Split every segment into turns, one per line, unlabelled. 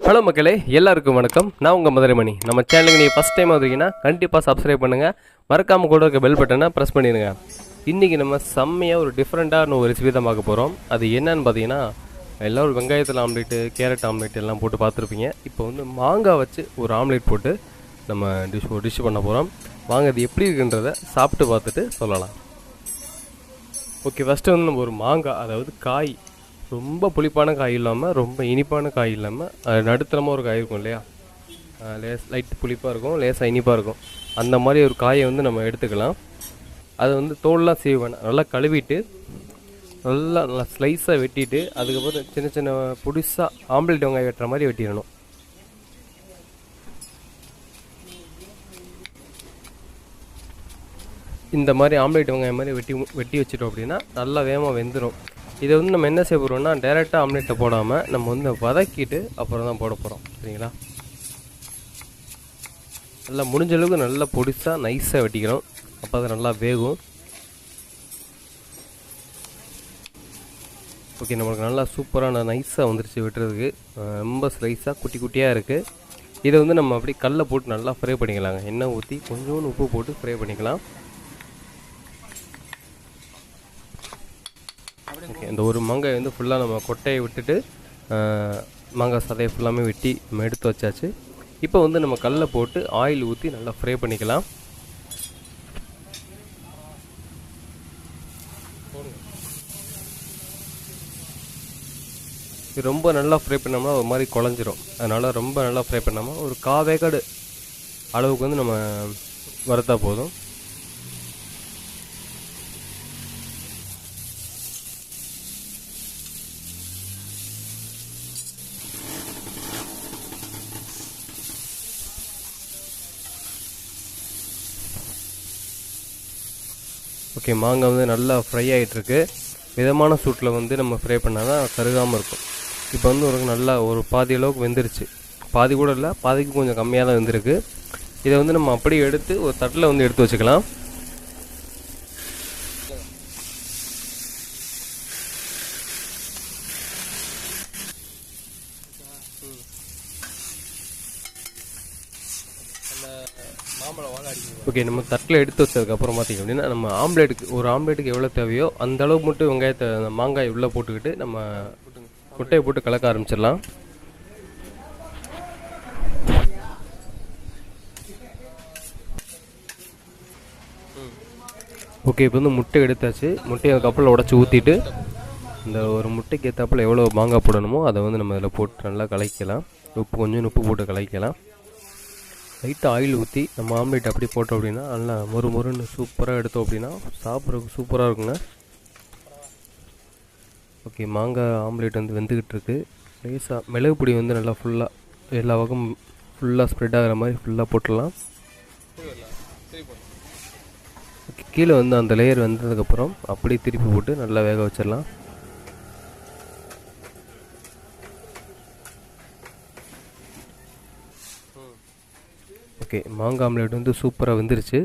Hello மக்களே எல்லாருக்கும் வணக்கம். நான் உங்கள் மதுரைமணி. நம்ம சேனலுக்கு நீங்கள் ஃபஸ்ட் டைம் வந்தீங்கன்னா கண்டிப்பாக சப்ஸ்கிரைப் பண்ணுங்கள் மறக்காமல் கூட இருக்க பெல் பட்டனை ப்ரெஸ் பண்ணிடுங்க. இன்றைக்கி நம்ம செம்மையாக ஒரு டிஃப்ரெண்ட்டான ஒரு ரெசிபி தான் பார்க்க போகிறோம் அது என்னன்னு பார்த்தீங்கன்னா எல்லோரும் வெங்காயத்தில் ஆம்லேட்டு கேரட் ஆம்லேட் எல்லாம் போட்டு பார்த்துருப்பீங்க. இப்போ வந்து மாங்காய் வச்சு ஒரு ஆம்லேட் போட்டு நம்ம டிஷ் டிஷ் பண்ண போகிறோம் வாங்க அது எப்படி இருக்குன்றத சாப்பிட்டு பார்த்துட்டு சொல்லலாம். ஓகே ஃபஸ்ட்டு வந்து நம்ம ஒரு மாங்காய் அதாவது காய் ரொம்ப புளிப்பான காய் இல்லாமல் ரொம்ப இனிப்பான காய் இல்லாமல் நடுத்தரமாக ஒரு காய் இருக்கும் இல்லையா? லேஸ் லைட் புளிப்பாக இருக்கும் லேசாக இனிப்பாக இருக்கும். அந்த மாதிரி ஒரு காயை வந்து நம்ம எடுத்துக்கலாம். அதை வந்து தோல்லாம் சீவன் நல்லா கழுவிட்டு நல்லா நல்லா ஸ்லைஸாக வெட்டிட்டு அதுக்கப்புறம் சின்ன சின்ன புதுசாக ஆம்லேட் வெங்காயம் வெட்டுற மாதிரி வெட்டிடணும். இந்த மாதிரி ஆம்லேட் வெங்காயம் மாதிரி வெட்டி வெட்டி வச்சிட்டோம் அப்படின்னா நல்லா வேகமாக வெந்துடும் இதை வந்து நம்ம என்ன செய்ய போகிறோம்னா டேரெக்டாக ஆம்லேட்டை போடாமல் நம்ம வந்து வதக்கிட்டு அப்புறம் தான் போட போகிறோம் சரிங்களா? நல்லா முடிஞ்ச அளவுக்கு நல்லா பொடிசாக நைஸாக வெட்டிக்கிறோம். அப்போ அது நல்லா வேகும். ஓகே நம்மளுக்கு நல்லா சூப்பரான நைஸாக வந்துருச்சு வெட்டுறதுக்கு. ரொம்ப ஸ்லைஸாக குட்டி குட்டியாக இருக்குது இதை வந்து நம்ம அப்படி கல்லை போட்டு நல்லா ஃப்ரை பண்ணிக்கலாங்க. எண்ணெய் ஊற்றி கொஞ்சோண்டு உப்பு போட்டு ஃப்ரை பண்ணிக்கலாம் ஓகே இந்த ஒரு மாங்காய் வந்து ஃபுல்லாக நம்ம கொட்டையை விட்டுட்டு மங்காய் மாங்காய் சதையை ஃபுல்லாமே வெட்டி நம்ம எடுத்து வச்சாச்சு. இப்போ வந்து நம்ம கல்லை போட்டு ஆயில் ஊற்றி நல்லா ஃப்ரை பண்ணிக்கலாம். இது ரொம்ப நல்லா ஃப்ரை பண்ணோம்னா ஒரு மாதிரி குழஞ்சிரும். அதனால் ரொம்ப நல்லா ஃப்ரை பண்ணாமல் ஒரு காவேக்காடு அளவுக்கு வந்து நம்ம வறுத்தா போதும். ஓகே மாங்காய் வந்து நல்லா ஃப்ரை ஆகிட்டுருக்கு மிதமான சூட்டில் வந்து நம்ம ஃப்ரை பண்ணால் தான் கருகாமல் இருக்கும். இப்போ வந்து ஒரு நல்லா ஒரு பாதி அளவுக்கு வெந்துருச்சு. பாதி கூட இல்லை பாதிக்கு கொஞ்சம் கம்மியாக தான் வெந்திருக்கு. இதை வந்து நம்ம அப்படியே எடுத்து ஒரு தட்டில் வந்து எடுத்து வச்சுக்கலாம். ஓகே நம்ம தட்டில் எடுத்து வச்சதுக்கப்புறம் பார்த்திங்க அப்படின்னா நம்ம ஆம்லேட்டுக்கு ஒரு ஆம்லேட்டுக்கு எவ்வளோ தேவையோ அந்த அளவு மட்டும் வெங்காயத்தை அந்த மாங்காய் உள்ளே போட்டுக்கிட்டு நம்ம முட்டையை போட்டு கலக்க ஆரம்பிச்சிடலாம். ஓகே இப்போ வந்து முட்டை எடுத்தாச்சு. முட்டையை கப்பலில் உடச்சி ஊற்றிட்டு இந்த ஒரு முட்டைக்கு ஏற்றாப்புல எவ்வளோ மாங்காய் போடணுமோ அதை வந்து நம்ம இதில் போட்டு நல்லா கலக்கலாம். உப்பு கொஞ்சம் உப்பு போட்டு கலக்கலாம். லைட்டாக ஆயில் ஊற்றி நம்ம ஆம்லேட் அப்படி போட்டோம் அப்படின்னா நல்லா மொறு மொறுன்னு சூப்பராக எடுத்தோம் அப்படின்னா சாப்பிட்றதுக்கு சூப்பராக இருக்குங்க. ஓகே மாங்காய் ஆம்லேட் வந்து வெந்துக்கிட்டு இருக்கு. லேசாக மிளகு பொடி வந்து நல்லா ஃபுல்லாக எல்லா பக்கம் ஃபுல்லாக ஸ்ப்ரெட் ஆகிற மாதிரி ஃபுல்லாக போட்டுடலாம். ஓகே கீழே வந்து அந்த லேயர் வந்ததுக்கப்புறம் அப்படியே திருப்பி போட்டு நல்லா வேக வச்சிடலாம். ஓகே மாங்காய் ஆம்லேட் வந்து சூப்பராக வெந்துருச்சு.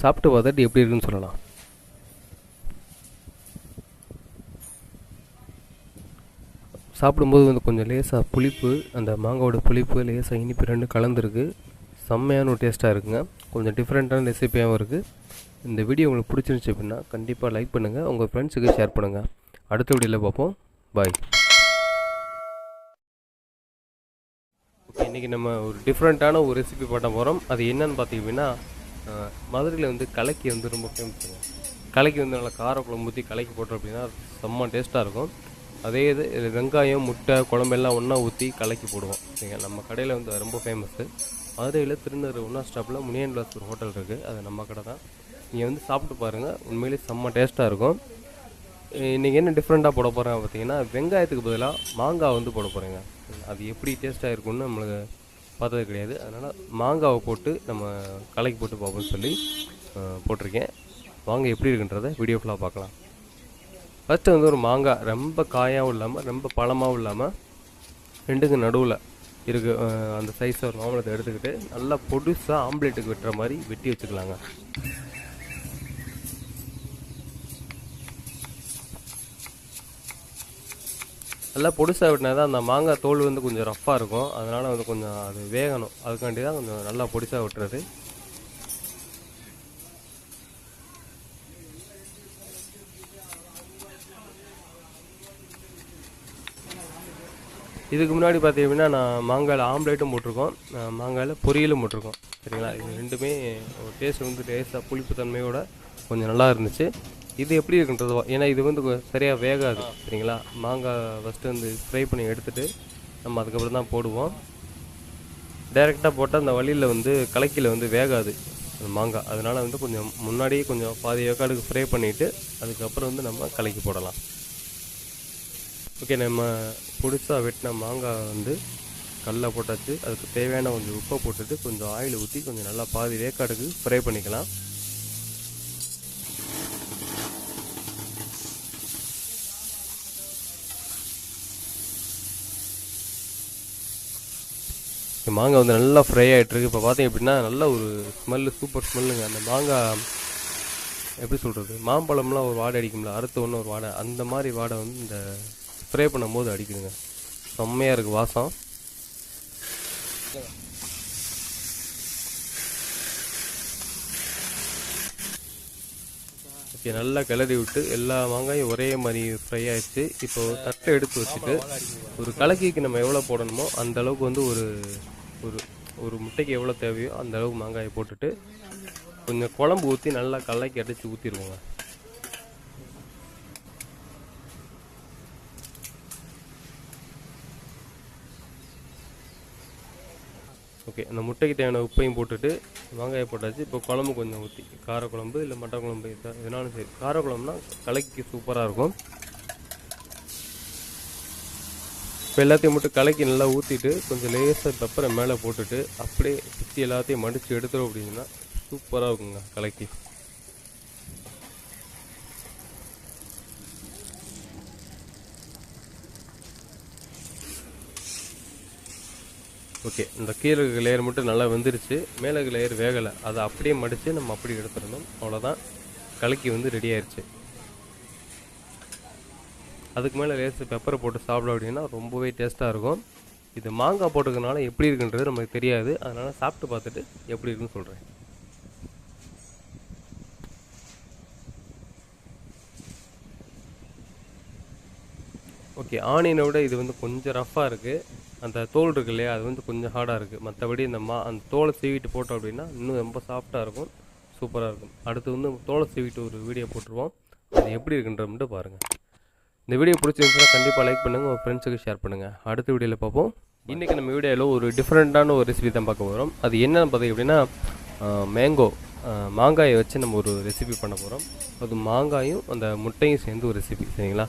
சாப்பிட்டு பார்த்துட்டு எப்படி இருக்குன்னு சொல்லலாம். சாப்பிடும்போது வந்து கொஞ்சம் லேசாக புளிப்பு அந்த மாங்காவோட புளிப்பு லேசாக இனிப்பு ரெண்டு கலந்துருக்கு. செம்மையான ஒரு டேஸ்ட்டாக இருக்குங்க. கொஞ்சம் டிஃப்ரெண்ட்டான ரெசிபியாகவும் இருக்குது இந்த வீடியோ உங்களுக்கு பிடிச்சிருந்துச்சி அப்படின்னா கண்டிப்பாக லைக் பண்ணுங்கள் உங்கள் ஃப்ரெண்ட்ஸுக்கு ஷேர் பண்ணுங்கள் அடுத்த வீடியோவில் பார்ப்போம். பாய் ஓகே இன்றைக்கி நம்ம ஒரு டிஃப்ரெண்ட்டான ஒரு ரெசிபி பண்ண போகிறோம் அது என்னன்னு பார்த்தீங்கன்னா மதுரையில் வந்து கலக்கி வந்து ரொம்ப ஃபேமஸுங்க கலக்கி வந்து நல்லா காரக்குழம்பு ஊற்றி கலக்கி போட்டோம் அப்படின்னா செம்ம டேஸ்ட்டாக இருக்கும். அதே இது வெங்காயம் முட்டை குழம்பெல்லாம் ஒன்றா ஊற்றி கலக்கி போடுவோம். சரிங்க நம்ம கடையில் வந்து ரொம்ப ஃபேமஸ்ஸு மதுரையில் திருநெல்வேலி ஒன்றா ஸ்டாப்பில் முனியன் கிளாஸ் ஒரு ஹோட்டல் இருக்குது அது நம்ம கடை தான். நீங்கள் வந்து சாப்பிட்டு பாருங்கள் உண்மையிலேயே செம்ம டேஸ்ட்டாக இருக்கும். இன்றைக்கி என்ன டிஃப்ரெண்ட்டாக போட போகிறேன் பார்த்தீங்கன்னா வெங்காயத்துக்கு பதிலாக மாங்காய் வந்து போட போகிறேங்க அது எப்படி டேஸ்ட்டாக இருக்கும்னு நம்மளுக்கு பார்த்தது கிடையாது. அதனால் மாங்காவை போட்டு நம்ம கலக்கி போட்டு பார்ப்போம்னு சொல்லி போட்டிருக்கேன். வாங்க எப்படி இருக்குன்றதை வீடியோ ஃபுல்லாக பார்க்கலாம். ஃபஸ்ட்டு வந்து ஒரு மாங்காய். ரொம்ப காயாகவும் இல்லாமல் ரொம்ப பழமாகவும் இல்லாமல் ரெண்டுக்கு நடுவில் இருக்கு. அந்த சைஸை ஒரு மாம்பழத்தை எடுத்துக்கிட்டு நல்லா பொடுசாக ஆம்லேட்டுக்கு வெட்டுற மாதிரி வெட்டி வச்சுக்கலாங்க. நல்லா பொடிசாக விட்டினா தான் அந்த மாங்காய் தோல் வந்து கொஞ்சம் ரஃப்பாக இருக்கும். அதனால் வந்து கொஞ்சம் அது வேகணும். அதுக்காண்டி தான் கொஞ்சம் நல்லா பொடிசாக விட்டுறது. இதுக்கு முன்னாடி பார்த்தீங்கன்னா நான் மாங்காயில் ஆம்லேட்டும் போட்டிருக்கோம். மாங்காயில் பொரியலும் போட்டிருக்கோம். சரிங்களா? இது ரெண்டுமே டேஸ்ட் வந்து டேஸ்ட்டாக புளிப்பு தன்மையோட கொஞ்சம் நல்லா இருந்துச்சு. இது எப்படி இருக்குன்றது ஏன்னா இது வந்து சரியாக வேகாது சரிங்களா? மாங்காய் ஃபஸ்ட்டு வந்து ஃப்ரை பண்ணி எடுத்துட்டு நம்ம அதுக்கப்புறம் தான் போடுவோம். டைரெக்டாக போட்டால் அந்த வழியில் வந்து கலக்கியில் வந்து வேகாது அந்த மாங்காய் அதனால் வந்து கொஞ்சம் முன்னாடியே கொஞ்சம் பாதி வேக்காடுக்கு ஃப்ரை பண்ணிவிட்டு அதுக்கப்புறம் வந்து நம்ம கலக்கி போடலாம். ஓகே நம்ம புதுசாக வெட்டின மாங்காய் வந்து கல்லில் போட்டாச்சு. அதுக்கு தேவையான கொஞ்சம் உப்பை போட்டுட்டு கொஞ்சம் ஆயில் ஊற்றி கொஞ்சம் நல்லா பாதி வேக்காடுக்கு ஃப்ரை பண்ணிக்கலாம். மாங்காய் வந்து நல்லா ஃப்ரை ஆகிட்டு இருக்கு இப்போ பார்த்தீங்க அப்படின்னா நல்ல ஒரு ஸ்மெல்லு சூப்பர் ஸ்மெல்லுங்க அந்த மாங்காய் எப்படி சொல்கிறது மாம்பழம்லாம் ஒரு வாடை அடிக்கும்ல. அறுத்த ஒன்று ஒரு வாடை. அந்த மாதிரி வாடை வந்து இந்த ஸ்ப்ரே பண்ணும்போது அடிக்குதுங்க. செம்மையாக இருக்குது வாசம். ஓகே நல்லா கிளறி விட்டு எல்லா மாங்காயும் ஒரே மாதிரி ஃப்ரை ஆகிடுச்சு இப்போது தட்டை எடுத்து வச்சுட்டு ஒரு கலக்கிக்கு நம்ம எவ்வளோ போடணுமோ அந்த அளவுக்கு வந்து ஒரு ஒரு ஒரு முட்டைக்கு எவ்வளோ தேவையோ அந்த அளவுக்கு மாங்காயை போட்டுட்டு கொஞ்சம் குழம்பு ஊற்றி நல்லா கல்லாக்கி அடித்து ஊற்றிடுவோங்க ஓகே அந்த முட்டைக்கு தேவையான உப்பையும் போட்டுட்டு வெங்காயை போட்டாச்சு. இப்போ குழம்பு கொஞ்சம் ஊற்றி காரக்குழம்பு இல்லை மட்டன் குழம்பு எதனாலும் எதுனாலும் சரி. காரக்குழம்புனா கலக்கி சூப்பராக இருக்கும். இப்போ எல்லாத்தையும் மட்டும் கலக்கி நல்லா ஊற்றிட்டு கொஞ்சம் லேசாக பெப்பரை மேலே போட்டுட்டு அப்படியே சுற்றி எல்லாத்தையும் மடித்து எடுத்துரும் அப்படின்னா சூப்பராக இருக்குங்க கலக்கி. ஓகே இந்த கீழே லேயர் மட்டும் நல்லா வெந்துருச்சு. மேலே லேயர் வேகலை. அதை அப்படியே மடித்து நம்ம அப்படி எடுத்துடணும். அவ்வளோதான் கலக்கி வந்து ரெடி ஆயிடுச்சு அதுக்கு மேலே லேசு பெப்பரை போட்டு சாப்பிட அப்படின்னா ரொம்பவே டேஸ்ட்டாக இருக்கும். இது மாங்காய் போட்டுக்கிறதுனால எப்படி இருக்குன்றது நமக்கு தெரியாது. அதனால் சாப்பிட்டு பார்த்துட்டு எப்படி இருக்குன்னு சொல்கிறேன் ஓகே ஆனியனை விட இது வந்து கொஞ்சம் ரஃப்பாக இருக்குது அந்த தோல் இருக்கு இல்லையா அது வந்து கொஞ்சம் ஹார்டாக இருக்குது மற்றபடி இந்த மா அந்த தோலை சீவிட்டு போட்டோம் அப்படின்னா இன்னும் ரொம்ப சாஃப்டாக இருக்கும். சூப்பராக இருக்கும். அடுத்து வந்து தோலை சீவிட்டு ஒரு வீடியோ போட்டுருவோம். அது எப்படி இருக்குன்ற மட்டும் பாருங்கள் இந்த வீடியோ பிடிச்சிருந்துச்சுன்னா கண்டிப்பாக லைக் பண்ணுங்கள் உங்கள் ஃப்ரெண்ட்ஸுக்கு ஷேர் பண்ணுங்கள் அடுத்த வீடியோவில் பார்ப்போம். இன்றைக்கி நம்ம வீடியோவில் ஒரு டிஃப்ரெண்ட்டான ஒரு ரெசிபி தான் பார்க்க போகிறோம் அது என்னென்னு பார்த்தீங்க அப்படின்னா மேங்கோ மாங்காயை வச்சு நம்ம ஒரு ரெசிபி பண்ண போகிறோம் அது மாங்காயும் அந்த முட்டையும் சேர்ந்து ஒரு ரெசிபி சரிங்களா?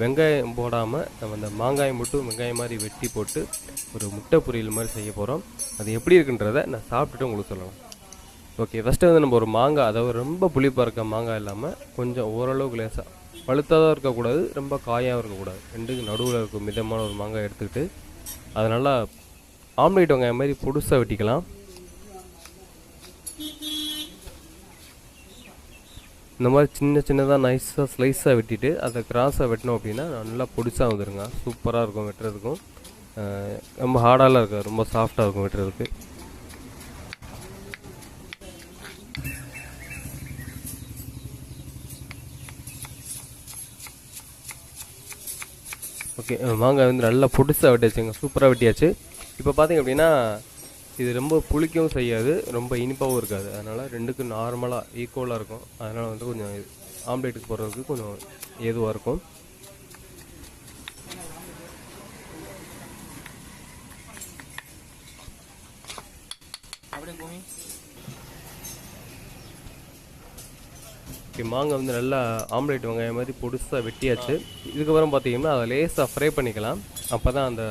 வெங்காயம் போடாமல் நம்ம அந்த மாங்காயம் மட்டும் வெங்காயம் மாதிரி வெட்டி போட்டு ஒரு முட்டை பொரியல் மாதிரி செய்ய போகிறோம் அது எப்படி இருக்குன்றதை நான் சாப்பிட்டுட்டு உங்களுக்கு சொல்லலாம் ஓகே ஃபஸ்ட்டு வந்து நம்ம ஒரு மாங்காய் அதாவது ரொம்ப புளிப்பாக இருக்க மாங்காய் இல்லாமல் கொஞ்சம் ஓரளவுக்கு லேசாக பழுத்ததாக இருக்கக்கூடாது ரொம்ப காயாகவும் இருக்கக்கூடாது. ரெண்டுக்கு நடுவில் இருக்கும் மிதமான ஒரு மாங்காய் எடுத்துக்கிட்டு அதை நல்லா ஆம்லேட் வெங்காயம் மாதிரி பொடுசாக வெட்டிக்கலாம். இந்த மாதிரி சின்ன சின்னதாக நைஸாக ஸ்லைஸாக வெட்டிட்டு அதை கிராஸாக வெட்டினோம் அப்படின்னா நல்லா பொடிசாக வந்துருங்க. சூப்பராக இருக்கும் வெட்டுறதுக்கும். ரொம்ப ஹார்டாலாம் இருக்காது. ரொம்ப சாஃப்டாக இருக்கும் வெட்டுறதுக்கு. ஓகே மாங்காய் வந்து நல்லா பொடிசாக வெட்டியாச்சுங்க. சூப்பராக வெட்டியாச்சு. இப்போ பார்த்திங்க அப்படின்னா இது ரொம்ப புளிக்கவும் செய்யாது ரொம்ப இனிப்பாகவும் இருக்காது. அதனால் ரெண்டுக்கும் நார்மலாக ஈக்குவலாக இருக்கும். அதனால் வந்து கொஞ்சம் ஆம்லேட்டுக்கு போடுறதுக்கு கொஞ்சம் ஏதுவாக இருக்கும். ஓகே மாங்காய் வந்து நல்லா ஆம்லேட் வெங்காயம் மாதிரி பொடுசாக வெட்டியாச்சு. இதுக்கப்புறம் பார்த்தீங்கன்னா அதை லேசாக ஃப்ரை பண்ணிக்கலாம். அப்போ தான் அந்த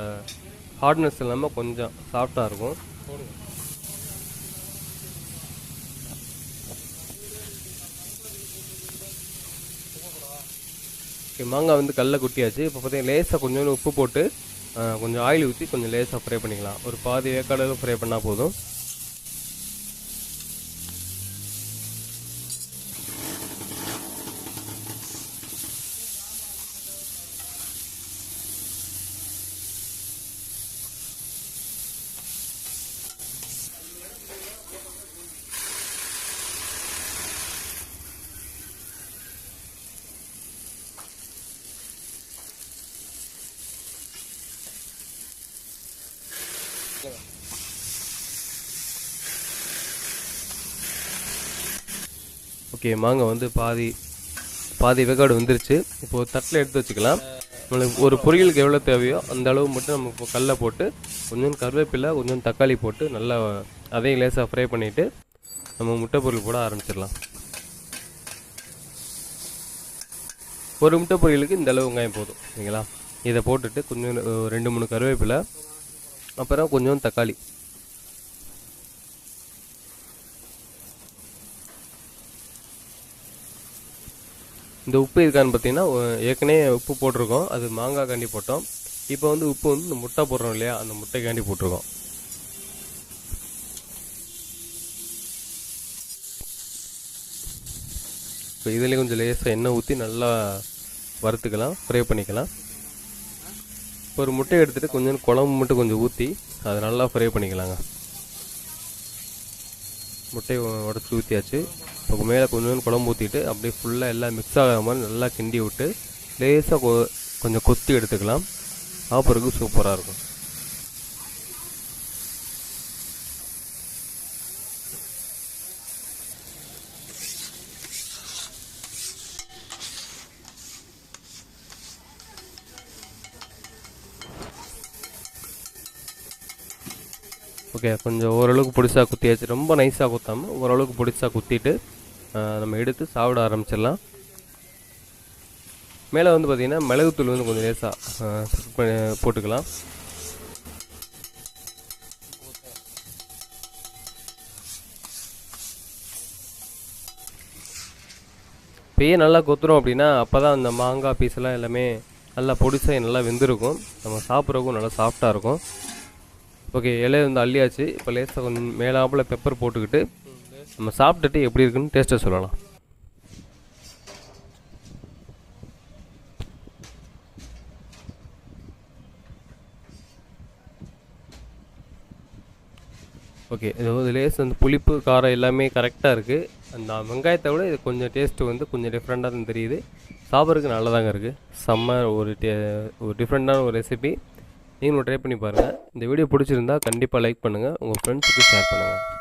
ஹார்ட்னஸ் இல்லாமல் கொஞ்சம் சாஃப்டாக இருக்கும். ஓகே மாங்காய் வந்து கல்ல குட்டியாச்சு. இப்போ பார்த்தீங்கன்னா லேசாக கொஞ்சோண்டு உப்பு போட்டு கொஞ்சம் ஆயில் ஊற்றி கொஞ்சம் லேசாக ஃப்ரை பண்ணிக்கலாம். ஒரு பாதி வேக்காடு ஃப்ரை பண்ணால் போதும். ஓகே மாங்காய் வந்து பாதி பாதி வெகாடு வந்துருச்சு. இப்போ தட்டில் எடுத்து வச்சுக்கலாம். நம்மளுக்கு ஒரு பொரியலுக்கு எவ்வளோ தேவையோ அந்த அளவு மட்டும் நம்ம இப்போ கல்லை போட்டு கொஞ்சம் கருவேப்பிலை கொஞ்சம் தக்காளி போட்டு நல்லா அதையும் லேசாக ஃப்ரை பண்ணிவிட்டு நம்ம முட்டை பொரியல் போட ஆரம்பிச்சிடலாம். ஒரு முட்டை பொரியலுக்கு இந்த அளவு வெங்காயம் போதும் சரிங்களா? இதை போட்டுட்டு கொஞ்சம் ரெண்டு மூணு கருவேப்பிலை அப்புறம் கொஞ்சம் தக்காளி. இந்த உப்பு இருக்கான்னு பார்த்தீங்கன்னா ஏற்கனவே உப்பு போட்டிருக்கோம். அது மாங்காய் காண்டி போட்டோம். இப்போ வந்து உப்பு வந்து இந்த முட்டை போடுறோம் இல்லையா? அந்த முட்டைக்காண்டி போட்டிருக்கோம். இப்போ இதுலேயும் கொஞ்சம் லேசாக எண்ணெய் ஊற்றி நல்லா வறுத்துக்கலாம் ஃப்ரை பண்ணிக்கலாம். இப்போ ஒரு முட்டையை எடுத்துகிட்டு கொஞ்சம் குழம்பு மட்டும் கொஞ்சம் ஊற்றி அதை நல்லா ஃப்ரை பண்ணிக்கலாங்க. முட்டையை உடச்சி ஊற்றியாச்சு இப்போ மேலே கொஞ்சம் குழம்பு ஊற்றிட்டு அப்படியே ஃபுல்லாக எல்லாம் மிக்ஸ் ஆகிற மாதிரி நல்லா கிண்டி விட்டு லேசாக கொ கொஞ்சம் கொத்தி எடுத்துக்கலாம். சாப்பிட்றதுக்கு சூப்பராக இருக்கும். ஓகே கொஞ்சம் ஓரளவுக்கு பொடிசாக குத்தியாச்சு. ரொம்ப நைஸாக குத்தாமல் ஓரளவுக்கு பிடிச்சா குத்திட்டு நம்ம எடுத்து சாப்பிட ஆரம்பிச்சிடலாம். மேலே வந்து பார்த்திங்கன்னா மிளகுத்தூள் வந்து கொஞ்சம் லேசாக போட்டுக்கலாம். பெய்ய நல்லா கொத்துறோம் அப்படின்னா அப்போ தான் அந்த மாங்காய் பீஸ்லாம் எல்லாமே நல்லா பொடிசாக நல்லா வெந்திருக்கும். நம்ம சாப்பிட்றதுக்கும் நல்லா சாஃப்டாக இருக்கும். ஓகே இலையை வந்து அள்ளியாச்சு. இப்போ லேசாக கொஞ்சம் மேலாப்பில் பெப்பர் போட்டுக்கிட்டு நம்ம சாப்பிட்டுட்டு எப்படி இருக்குன்னு டேஸ்ட்டை சொல்லலாம். ஓகே இது ஒரு லேஸ் வந்து புளிப்பு காரம் எல்லாமே கரெக்டாக இருக்குது அந்த வெங்காயத்தை விட இது கொஞ்சம் டேஸ்ட்டு வந்து கொஞ்சம் டிஃப்ரெண்ட்டாக தான் தெரியுது. சாப்பிட்றதுக்கு நல்லதாங்க இருக்குது செம்ம ஒரு டே ஒரு டிஃப்ரெண்ட்டான ஒரு ரெசிபி நீங்களும் ட்ரை பண்ணி பாருங்கள் இந்த வீடியோ பிடிச்சிருந்தா கண்டிப்பாக லைக் பண்ணுங்கள் உங்கள் ஃப்ரெண்ட்ஸுக்கு ஷேர் பண்ணுங்கள்